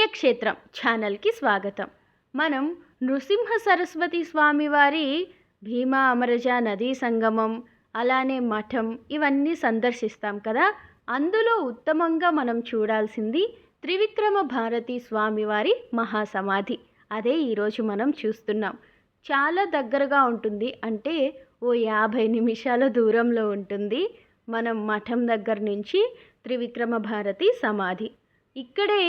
పుణ్యక్షేత్రం ఛానల్కి స్వాగతం. మనం నృసింహ సరస్వతి స్వామివారి భీమా అమరజ నదీ సంగమం అలానే మఠం ఇవన్నీ సందర్శిస్తాం కదా. అందులో ఉత్తమంగా మనం చూడాల్సింది త్రివిక్రమ భారతి స్వామివారి మహాసమాధి. అదే ఈరోజు మనం చూస్తున్నాం. చాలా దగ్గరగా ఉంటుంది. అంటే ఓ యాభై నిమిషాల దూరంలో ఉంటుంది మనం మఠం దగ్గర నుంచి త్రివిక్రమ భారతి సమాధి. ఇక్కడే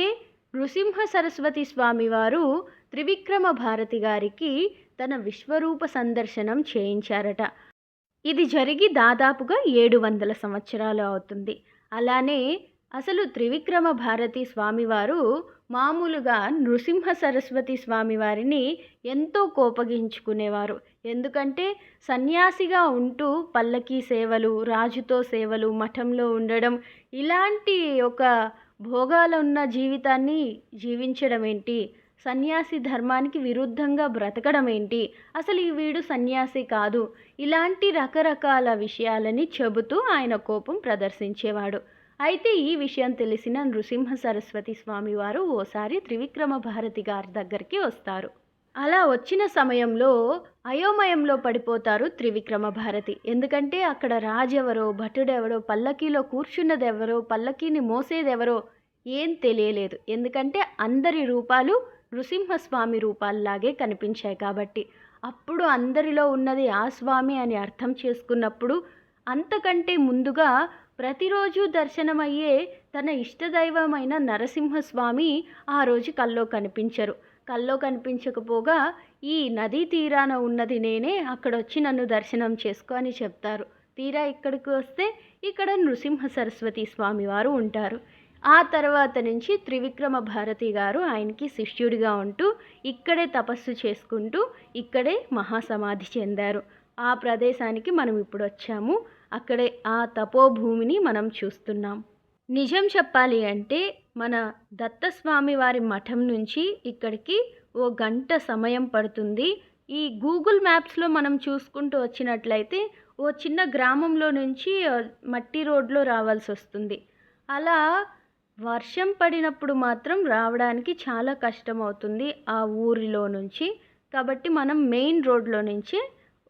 నృసింహ సరస్వతి స్వామివారు త్రివిక్రమ భారతి గారికి తన విశ్వరూప సందర్శనం చేయించారట. ఇది జరిగి దాదాపుగా ఏడు వందల సంవత్సరాలు అవుతుంది. అలానే అసలు త్రివిక్రమ భారతి స్వామివారు మామూలుగా నృసింహ సరస్వతి స్వామివారిని ఎంతో కోపగించుకునేవారు. ఎందుకంటే సన్యాసిగా ఉంటూ పల్లకీ సేవలు రాజుతో సేవలు మఠంలో ఉండడం ఇలాంటి ఒక భోగాలు ఉన్న జీవితాన్ని జీవించడం ఏంటి సన్యాసి ధర్మానికి విరుద్ధంగా బ్రతకడం ఏంటి అసలు ఈ వీడు సన్యాసి కాదు. ఇలాంటి రకరకాల విషయాలని చెబుతూ ఆయన కోపం ప్రదర్శించేవాడు. అయితే ఈ విషయం తెలిసిన నృసింహ సరస్వతి స్వామివారు ఓసారి త్రివిక్రమ భారతి గారి దగ్గరికి వస్తారు. అలా వచ్చిన సమయంలో అయోమయంలో పడిపోతారు త్రివిక్రమ భారతి. ఎందుకంటే అక్కడ రాజెవరో భటుడెవరో పల్లకీలో కూర్చున్నదెవరో పల్లకీని మోసేదెవరో ఏం తెలియలేదు. ఎందుకంటే అందరి రూపాలు నృసింహస్వామి రూపాల్లాగే కనిపించాయి కాబట్టి. అప్పుడు అందరిలో ఉన్నది ఆ స్వామి అని అర్థం చేసుకున్నప్పుడు అంతకంటే ముందుగా ప్రతిరోజు దర్శనమయ్యే తన ఇష్టదైవమైన నరసింహస్వామి ఆ రోజు కల్లో కనిపించరు. కల్లో కనిపించకపోగా ఈ నదీ తీరాన ఉన్నది నేనే అక్కడ వచ్చి నన్ను దర్శనం చేసుకో అని చెప్తారు. తీరా ఇక్కడికి వస్తే ఇక్కడ నృసింహ సరస్వతి స్వామి వారు ఉంటారు. ఆ తర్వాత నుంచి త్రివిక్రమ భారతి గారు ఆయనకి శిష్యుడిగా ఉంటూ ఇక్కడే తపస్సు చేసుకుంటూ ఇక్కడే మహాసమాధి చెందారు. ఆ ప్రదేశానికి మనం ఇప్పుడు వచ్చాము. అక్కడే ఆ తపోభూమిని మనం చూస్తున్నాం. నిజం చెప్పాలి అంటే మన దత్తస్వామి వారి మఠం నుంచి ఇక్కడికి ఓ గంట సమయం పడుతుంది. ఈ గూగుల్ మ్యాప్స్లో మనం చూసుకుంటూ వచ్చినట్లయితే ఓ చిన్న గ్రామంలో నుంచి మట్టి రోడ్లో రావాల్సి వస్తుంది. అలా వర్షం పడినప్పుడు మాత్రం రావడానికి చాలా కష్టం అవుతుంది ఆ ఊరిలో నుంచి. కాబట్టి మనం మెయిన్ రోడ్లో నుంచి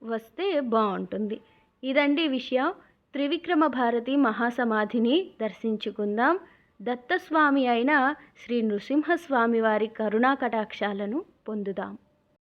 వస్తే బాగుంటుంది. ఇదండి విషయం. త్రివిక్రమ భారతి మహాసమాధిని దర్శించుకుందాం. దత్తస్వామి అయిన శ్రీ నృసింహస్వామి వారి కరుణా కటాక్షాలను పొందుదాం.